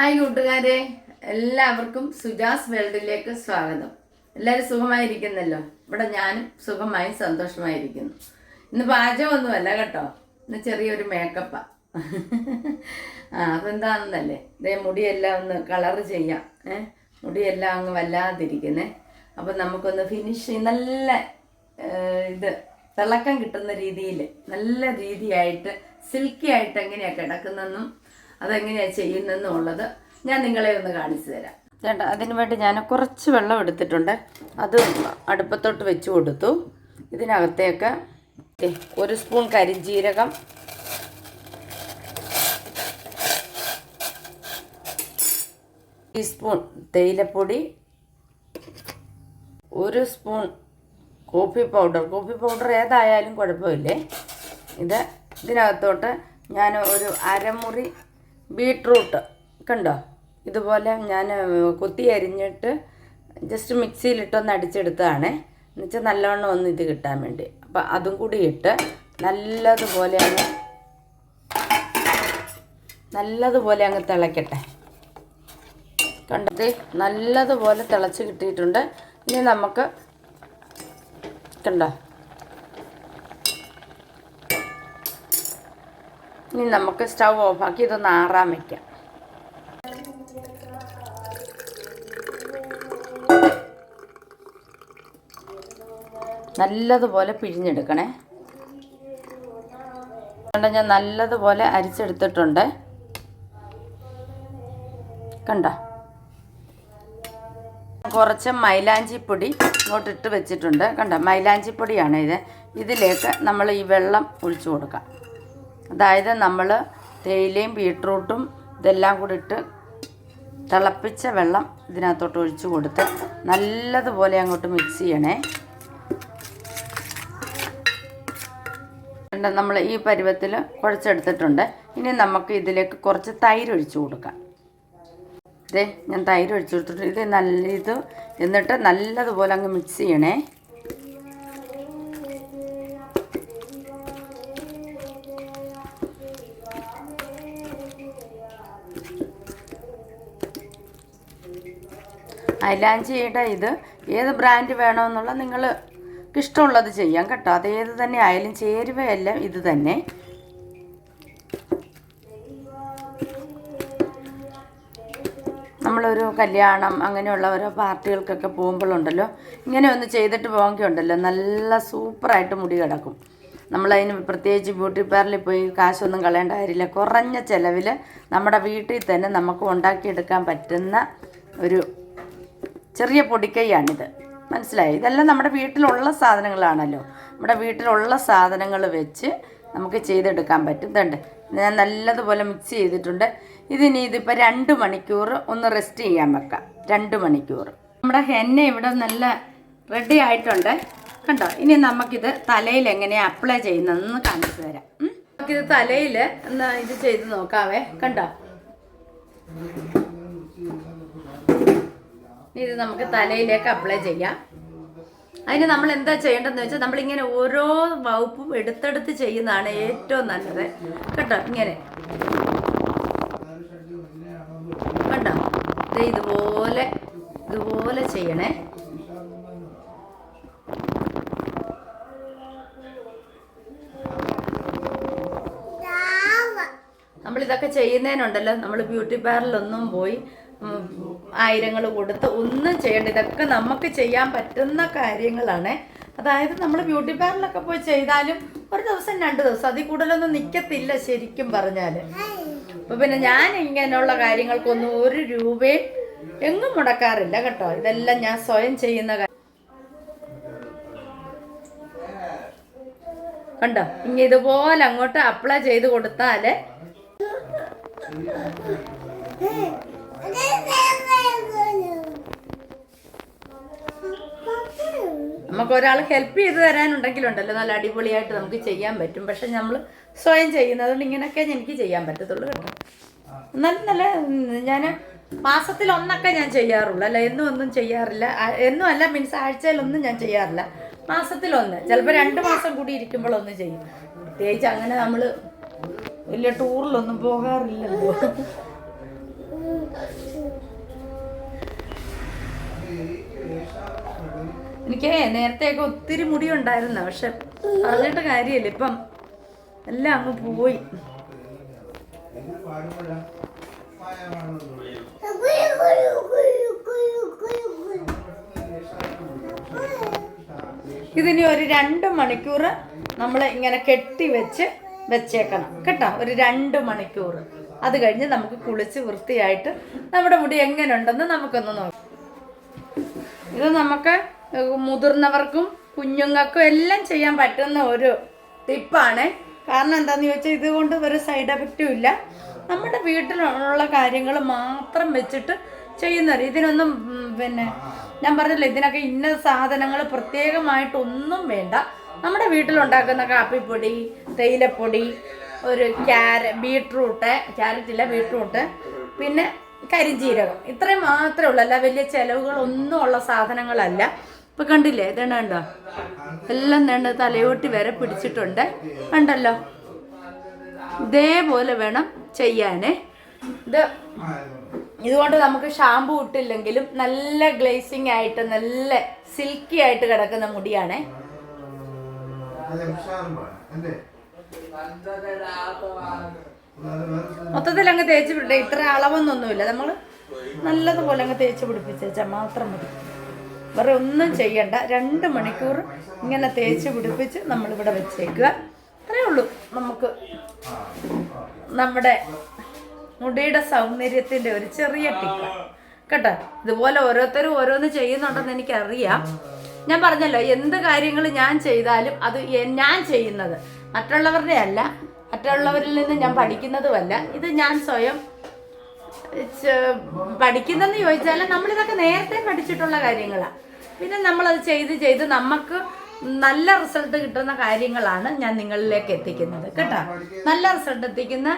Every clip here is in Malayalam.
ഹായ് കൂട്ടുകാരെ എല്ലാവർക്കും സുജാസ് വേൾഡിലേക്ക് സ്വാഗതം. എല്ലാവരും സുഖമായിരിക്കുന്നല്ലോ? ഇവിടെ ഞാനും സുഖമായും സന്തോഷമായിരിക്കുന്നു. ഇന്ന് പാചകമൊന്നുമല്ല കേട്ടോ. ഇന്ന് ചെറിയൊരു മേക്കപ്പാ ആ. അതെന്താണെന്നല്ലേ? ഇതേ മുടിയെല്ലാം ഒന്ന് കളറ് ചെയ്യാം. ഏ മുടിയെല്ലാം അങ്ങ് വല്ലാതിരിക്കുന്നേ. അപ്പം നമുക്കൊന്ന് ഫിനിഷ് നല്ല ഇത് തിളക്കം കിട്ടുന്ന രീതിയിൽ നല്ല രീതിയായിട്ട് സിൽക്കി ആയിട്ട് എങ്ങനെയാണ് കിടക്കുന്നതെന്നും അതെങ്ങനെയാണ് ചെയ്യുന്നതെന്നുള്ളത് ഞാൻ നിങ്ങളെ ഒന്ന് കാണിച്ചു തരാം. ചേട്ടാ അതിന് വേണ്ടി ഞാൻ കുറച്ച് വെള്ളം എടുത്തിട്ടുണ്ട്. അത് അടുപ്പത്തോട്ട് വെച്ച് കൊടുത്തു. ഇതിനകത്തേക്ക് ഒരു സ്പൂൺ കരിഞ്ജീരകം ടീസ്പൂൺ തേയിലപ്പൊടി. ഒരു spoon coffee powder. Coffee powder ഏതായാലും കുഴപ്പമില്ലേ? ഇത് ഇതിനകത്തോട്ട് ഞാൻ ഒരു അരമുറി ബീട്രൂട്ട്. കണ്ടോ? ഇതുപോലെ ഞാൻ കുത്തി അരിഞ്ഞിട്ട് ജസ്റ്റ് മിക്സിയിലിട്ടൊന്ന് അടിച്ചെടുത്തതാണേ. എന്നുവെച്ചാൽ നല്ലവണ്ണം ഒന്ന് ഇത് കിട്ടാൻ വേണ്ടി. അപ്പം അതും കൂടി ഇട്ട് നല്ലതുപോലെ അങ്ങ് നല്ലതുപോലെ അങ്ങ് തിളയ്ക്കട്ടെ കണ്ടത് നല്ലതുപോലെ തിളച്ച് കിട്ടിയിട്ടുണ്ട്. ഇനി നമുക്ക് കണ്ടോ? ഇനി നമുക്ക് സ്റ്റൗ ഓഫാക്കി ഇതൊന്ന് ആറാൻ വയ്ക്കാം നല്ലതുപോലെ പിഴിഞ്ഞെടുക്കണേ. കണ്ട ഞാൻ നല്ലതുപോലെ അരിച്ചെടുത്തിട്ടുണ്ട്. കണ്ട? കുറച്ച് മൈലാഞ്ചിപ്പൊടി ഇങ്ങോട്ട് ഇട്ട് വെച്ചിട്ടുണ്ട്. കണ്ട? മൈലാഞ്ചിപ്പൊടിയാണ് ഇത് ഇതിലേക്ക് നമ്മൾ ഈ വെള്ളം ഒഴിച്ചു കൊടുക്കാം. അതായത് നമ്മൾ തേയിലയും ബീട്രൂട്ടും ഇതെല്ലാം കൂടി ഇട്ട് തിളപ്പിച്ച വെള്ളം ഇതിനകത്തോട്ട് ഒഴിച്ചു കൊടുത്ത് നല്ലതുപോലെ അങ്ങോട്ട് മിക്സ് ചെയ്യണേ. നമ്മൾ ഈ പരുവത്തിൽ കുഴച്ചെടുത്തിട്ടുണ്ട്. ഇനി നമുക്ക് ഇതിലേക്ക് കുറച്ച് തൈര് ഒഴിച്ചു കൊടുക്കാം. ഇതേ ഞാൻ തൈര് ഒഴിച്ചു കൊടുത്തിട്ട് ഇത് നല്ല ഇത് എന്നിട്ട് നല്ലതുപോലെ അങ്ങ് മിക്സ് ചെയ്യണേ. മൈലാഞ്ചിയുടെ ഇത് ഏത് ബ്രാൻഡ് വേണമെന്നുള്ള നിങ്ങൾ ഇഷ്ടമുള്ളത് ചെയ്യാം കേട്ടോ. അത് ഏത് തന്നെ ആയാലും ചേരുവയെല്ലാം ഇത് തന്നെ. നമ്മളൊരു കല്യാണം അങ്ങനെയുള്ള ഓരോ പാർട്ടികൾക്കൊക്കെ പോകുമ്പോഴുണ്ടല്ലോ. ഇങ്ങനെ ഒന്ന് ചെയ്തിട്ട് പോകണമെങ്കിൽ ഉണ്ടല്ലോ. നല്ല സൂപ്പറായിട്ട് മുടി കിടക്കും. നമ്മളതിന് പ്രത്യേകിച്ച് ബ്യൂട്ടി പാർലറിൽ പോയി കാശൊന്നും കളയേണ്ട കാര്യമില്ല. കുറഞ്ഞ ചിലവിൽ നമ്മുടെ വീട്ടിൽ തന്നെ നമുക്ക് ഉണ്ടാക്കിയെടുക്കാൻ പറ്റുന്ന ഒരു ചെറിയ പൊടിക്കൈയാണിത്. മനസ്സിലായി? ഇതെല്ലാം നമ്മുടെ വീട്ടിലുള്ള സാധനങ്ങളാണല്ലോ. നമ്മുടെ വീട്ടിലുള്ള സാധനങ്ങൾ വെച്ച് നമുക്ക് ചെയ്തെടുക്കാൻ പറ്റും. ഇതുണ്ട്. ഞാൻ നല്ലതുപോലെ മിക്സ് ചെയ്തിട്ടുണ്ട്. ഇതിനി ഇതിപ്പോൾ രണ്ട് മണിക്കൂർ ഒന്ന് റെസ്റ്റ് ചെയ്യാൻ വെക്കാം. രണ്ട് മണിക്കൂർ. നമ്മുടെ ഹെന്ന ഇവിടെ നല്ല റെഡി ആയിട്ടുണ്ട്. കണ്ടോ? ഇനി നമുക്കിത് തലയിൽ എങ്ങനെയാണ് അപ്ലൈ ചെയ്യുന്നതെന്ന് കാണിച്ചു തരാം. നമുക്കിത് തലയിൽ എന്നാ ഇത് ചെയ്ത് നോക്കാവേ. കണ്ടോ? ഇനി ഇത് നമുക്ക് തലയിലേക്ക് അപ്ലൈ ചെയ്യാം. അതിന് നമ്മൾ എന്താ ചെയ്യേണ്ടതെന്ന് വെച്ചാൽ നമ്മളിങ്ങനെ ഓരോ വകുപ്പും എടുത്തെടുത്ത് ചെയ്യുന്നതാണ് ഏറ്റവും നല്ലത്. കേട്ടോ ഇങ്ങനെ. കണ്ടോ? ഇതുപോലെ ഇതുപോലെ ചെയ്യണേ. നമ്മളിതൊക്കെ ചെയ്യുന്നതിനുണ്ടല്ലോ. നമ്മൾ ബ്യൂട്ടി പാർലറിലൊന്നും പോയി ആയിരങ്ങൾ കൊടുത്ത് ഒന്നും ചെയ്യേണ്ട ഇതൊക്കെ നമുക്ക് ചെയ്യാൻ പറ്റുന്ന കാര്യങ്ങളാണ്. അതായത് നമ്മൾ ബ്യൂട്ടി പാർലറിലൊക്കെ പോയി ചെയ്താലും ഒരു ദിവസം രണ്ട് ദിവസം അതിൽ കൂടുതലൊന്നും നിൽക്കത്തില്ല ശരിക്കും പറഞ്ഞാൽ അപ്പോൾ പിന്നെ ഞാൻ ഇങ്ങനെയുള്ള കാര്യങ്ങൾക്കൊന്നും ഒരു രൂപയും എങ്ങും മുടക്കാറില്ല കേട്ടോ. ഇതെല്ലാം ഞാൻ സ്വയം ചെയ്യുന്ന കാര്യം കണ്ടോ? ഇനി ഇതുപോലെ അങ്ങോട്ട് അപ്ലൈ ചെയ്ത് കൊടുത്താൽ നമുക്ക് ഒരാൾ ഹെൽപ്പ് ചെയ്ത് തരാനുണ്ടെങ്കിലുണ്ടല്ലോ നല്ല അടിപൊളിയായിട്ട് നമുക്ക് ചെയ്യാൻ പറ്റും. പക്ഷെ നമ്മൾ സ്വയം ചെയ്യുന്നതുകൊണ്ട് ഇങ്ങനെയൊക്കെ എനിക്ക് ചെയ്യാൻ പറ്റത്തുള്ളൂ കേട്ടോ. എന്നാലും നല്ല ഞാൻ മാസത്തിൽ ഒന്നൊക്കെ ഞാൻ ചെയ്യാറുള്ളൂ. അല്ല എന്നും ഒന്നും ചെയ്യാറില്ല. എന്നും അല്ല മീൻസ് ആഴ്ചയിലൊന്നും ഞാൻ ചെയ്യാറില്ല. മാസത്തിലൊന്ന്. ചിലപ്പോൾ രണ്ട് മാസം കൂടി ഇരിക്കുമ്പോഴൊന്ന് ചെയ്യും. പ്രത്യേകിച്ച് അങ്ങനെ നമ്മൾ വലിയ ടൂറിലൊന്നും പോകാറില്ലല്ലോ. എനിക്ക് നേരത്തെയൊക്കെ ഒത്തിരി മുടി ഉണ്ടായിരുന്നു പക്ഷെ പറഞ്ഞിട്ട് കാര്യമില്ല. ഇപ്പം എല്ലാം അങ്ങ് പോയി. ഇതിനി ഒരു രണ്ട് മണിക്കൂർ നമ്മൾ ഇങ്ങനെ കെട്ടി വെച്ച് വെച്ചേക്കണം. കേട്ടോ? ഒരു രണ്ട് മണിക്കൂർ അത് കഴിഞ്ഞ് നമുക്ക് കുളിച്ച് വൃത്തിയായിട്ട് നമ്മുടെ മുടി എങ്ങനെയുണ്ടെന്ന് നമുക്കൊന്ന് നോക്കാം. ഇത് നമുക്ക് മുതിർന്നവർക്കും കുഞ്ഞുങ്ങൾക്കും എല്ലാം ചെയ്യാൻ പറ്റുന്ന ഒരു ടിപ്പാണ്. കാരണം എന്താണെന്ന് ചോദിച്ചാൽ ഇതുകൊണ്ട് ഒരു സൈഡ് എഫക്റ്റും ഇല്ല. നമ്മുടെ വീട്ടിലുള്ള കാര്യങ്ങൾ മാത്രം വെച്ചിട്ട് ചെയ്യുന്നവർ ഇതിനൊന്നും പിന്നെ ഞാൻ പറഞ്ഞില്ല ഇതിനൊക്കെ ഇന്ന സാധനങ്ങൾ പ്രത്യേകമായിട്ടൊന്നും വേണ്ട. നമ്മുടെ വീട്ടിലുണ്ടാക്കുന്ന കാപ്പിപ്പൊടി തേയിലപ്പൊടി ഒരു ക്യാര ബീട്രൂട്ട് ക്യാരറ്റ് ഇല്ല ബീട്രൂട്ട് പിന്നെ കരിഞ്ജീരകം ഇത്രയും മാത്രമേ ഉള്ളൂ. അല്ല വലിയ ചിലവുകളൊന്നും ഉള്ള സാധനങ്ങളല്ല. ഇപ്പൊ കണ്ടില്ലേ? ഇതാണ് കണ്ടോ? എല്ലാം നേണ്ട തലയോട്ടി വരെ പിടിച്ചിട്ടുണ്ട്. കണ്ടല്ലോ? ഇതേപോലെ വേണം ചെയ്യാനേ. ഇത് ഇതുകൊണ്ട് നമുക്ക് ഷാമ്പു ഇട്ടില്ലെങ്കിലും നല്ല ഗ്ലേസിങ് ആയിട്ട് നല്ല സിൽക്കി ആയിട്ട് കിടക്കുന്ന മുടിയാണേ. മൊത്തത്തിൽ അങ്ങ് തേച്ച് പിടിട്ടെ ഇത്ര അളവൊന്നൊന്നുമില്ല. നമ്മൾ നല്ലതുപോലെ അങ്ങ് തേച്ച് പിടിപ്പിച്ചാൽ മാത്രം മതി. വേറെ ഒന്നും ചെയ്യണ്ട. രണ്ട് മണിക്കൂർ ഇങ്ങനെ തേച്ച് പിടിപ്പിച്ച് നമ്മളിവിടെ വെച്ചേക്കുക. അത്രേ ഉള്ളൂ. നമുക്ക് നമ്മുടെ മുടിയുടെ സൗന്ദര്യത്തിന്റെ ഒരു ചെറിയ ടിപ്പ്. കേട്ടോ? ഇതുപോലെ ഓരോരുത്തരും ഓരോന്ന് ചെയ്യുന്നുണ്ടെന്ന് എനിക്കറിയാം. ഞാൻ പറഞ്ഞല്ലോ എന്ത് കാര്യങ്ങൾ ഞാൻ ചെയ്താലും അത് ഞാൻ ചെയ്യുന്നത്. മറ്റുള്ളവരുടെ അല്ല. മറ്റുള്ളവരിൽ നിന്ന് ഞാൻ പഠിക്കുന്നതുമല്ല. ഇത് ഞാൻ സ്വയം പഠിക്കുന്നെന്ന് ചോദിച്ചാൽ നമ്മളിതൊക്കെ നേരത്തെ പഠിച്ചിട്ടുള്ള കാര്യങ്ങളാണ് പിന്നെ നമ്മളത് ചെയ്ത് ചെയ്ത് നമുക്ക് നല്ല റിസൾട്ട് കിട്ടുന്ന കാര്യങ്ങളാണ് ഞാൻ നിങ്ങളിലേക്ക് എത്തിക്കുന്നത്. കേട്ടോ? നല്ല റിസൾട്ട് എത്തിക്കുന്ന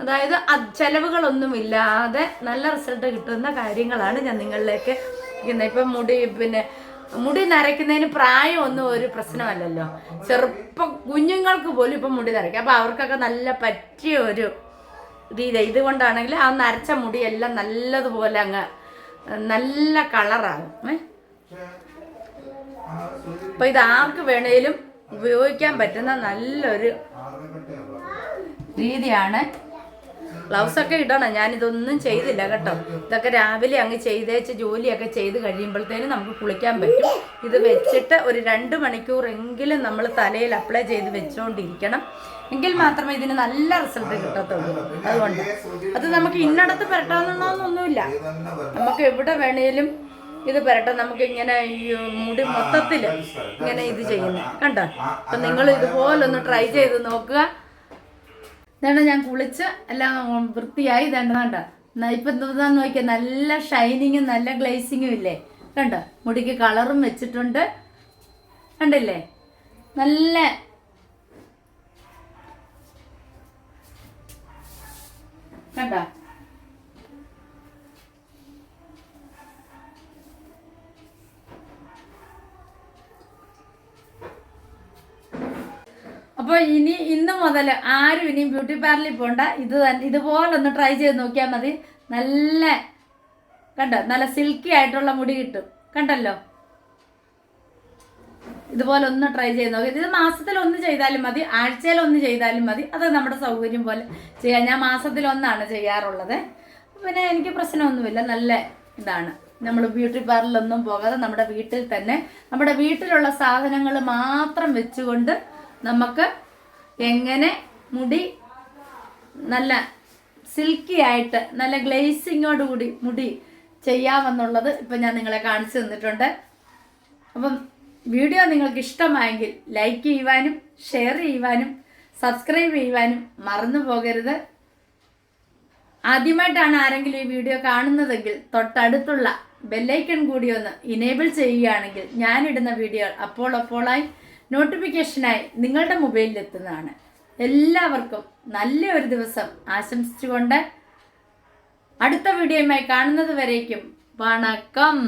അതായത് ചെലവുകളൊന്നും ഇല്ലാതെ നല്ല റിസൾട്ട് കിട്ടുന്ന കാര്യങ്ങളാണ് ഞാൻ നിങ്ങളിലേക്ക് എത്തിക്കുന്നത്. ഇപ്പം മുടി പിന്നെ മുടി നരയ്ക്കുന്നതിന് പ്രായമൊന്നും ഒരു പ്രശ്നമല്ലല്ലോ. ചെറുപ്പം കുഞ്ഞുങ്ങൾക്ക് പോലും ഇപ്പം മുടി നരയ്ക്കും. അപ്പം അവർക്കൊക്കെ നല്ല പറ്റിയ ഒരു രീതി ഇതുകൊണ്ടാണെങ്കിൽ ആ നരച്ച മുടിയെല്ലാം നല്ലതുപോലെ അങ്ങ് നല്ല കളറാകും ഏ? അപ്പൊ ഇത് ആർക്ക് വേണേലും ഉപയോഗിക്കാൻ പറ്റുന്ന നല്ലൊരു രീതിയാണ് ഗ്ലൗസ് ഒക്കെ ഇടണം. ഞാനിതൊന്നും ചെയ്തില്ല കേട്ടോ. ഇതൊക്കെ രാവിലെ അങ്ങ് ചെയ്തേച്ച് ജോലിയൊക്കെ ചെയ്ത് കഴിയുമ്പോഴത്തേനും നമുക്ക് കുളിക്കാൻ പറ്റും. ഇത് വെച്ചിട്ട് ഒരു രണ്ട് മണിക്കൂറെങ്കിലും നമ്മൾ തലയിൽ അപ്ലൈ ചെയ്ത് വെച്ചുകൊണ്ടിരിക്കണം എങ്കിൽ മാത്രമേ ഇതിന് നല്ല റിസൾട്ട് കിട്ടത്തുള്ളൂ. അതുകൊണ്ട് അത് നമുക്ക് ഇന്നടത്ത് പുരട്ടാമെന്നൊന്നുമില്ല നമുക്ക് എവിടെ വേണേലും ഇത് പുരട്ടാം. നമുക്ക് ഇങ്ങനെ മുടി മൊത്തത്തിൽ ഇങ്ങനെ ഇത് ചെയ്യുന്നത് കണ്ടോ? അപ്പം നിങ്ങൾ ഇതുപോലൊന്ന് ട്രൈ ചെയ്ത് നോക്കുക. ഇതാണ് ഞാൻ കുളിച്ച് എല്ലാം വൃത്തിയായി ഇതാണ് കണ്ട? ഇപ്പം എന്താന്ന് നോക്കിയാൽ നല്ല ഷൈനിങ്ങും നല്ല ഗ്ലേസിങ്ങും ഇല്ലേ? കണ്ടോ? മുടിക്ക് കളറും വെച്ചിട്ടുണ്ട്. കണ്ടില്ലേ? നല്ല കണ്ടോ? അപ്പോൾ ഇനി ഇന്ന് മുതൽ ആരും ഇനിയും ബ്യൂട്ടി പാർലറിൽ പോണ്ട. ഇത് ഇതുപോലെ ഒന്ന് ട്രൈ ചെയ്ത് നോക്കിയാൽ മതി. നല്ല കണ്ടോ? നല്ല സിൽക്കി ആയിട്ടുള്ള മുടി കിട്ടും. കണ്ടല്ലോ? ഇതുപോലെ ഒന്ന് ട്രൈ ചെയ്ത് നോക്കി. ഇത് മാസത്തിൽ ഒന്ന് ചെയ്താലും മതി. ആഴ്ചയിൽ ഒന്ന് ചെയ്താലും മതി. അത് നമ്മുടെ സൗകര്യം പോലെ ചെയ്യാം. ഞാൻ മാസത്തിൽ ഒന്നാണ് ചെയ്യാറുള്ളത്. പിന്നെ എനിക്ക് പ്രശ്നമൊന്നുമില്ല. നല്ല ഇതാണ്. നമ്മൾ ബ്യൂട്ടി പാർലറിലൊന്നും പോകാതെ നമ്മുടെ വീട്ടിൽ തന്നെ നമ്മുടെ വീട്ടിലുള്ള സാധനങ്ങൾ മാത്രം വെച്ചുകൊണ്ട് നമുക്ക് എങ്ങനെ മുടി നല്ല സിൽക്കി ആയിട്ട് നല്ല ഗ്ലേസിങ്ങോടുകൂടി മുടി ചെയ്യാമെന്നുള്ളത് ഇപ്പം ഞാൻ നിങ്ങളെ കാണിച്ചു തന്നിട്ടുണ്ട്. അപ്പം വീഡിയോ നിങ്ങൾക്ക് ഇഷ്ടമായെങ്കിൽ ലൈക്ക് ചെയ്യുവാനും ഷെയർ ചെയ്യുവാനും സബ്സ്ക്രൈബ് ചെയ്യുവാനും മറന്നു പോകരുത്. ആദ്യമായിട്ടാണ് ആരെങ്കിലും ഈ വീഡിയോ കാണുന്നതെങ്കിൽ തൊട്ടടുത്തുള്ള ബെല്ലൈക്കൺ കൂടി ഒന്ന് ഇനേബിൾ ചെയ്യുകയാണെങ്കിൽ ഞാനിടുന്ന വീഡിയോ അപ്പോൾ അപ്പോളായി നോട്ടിഫിക്കേഷനായി നിങ്ങളുടെ മൊബൈലിൽ എത്തുന്നതാണ് എല്ലാവർക്കും നല്ലൊരു ദിവസം ആശംസിച്ചുകൊണ്ട് അടുത്ത വീഡിയോയുമായി കാണുന്നത് വരേക്കും. വണക്കം.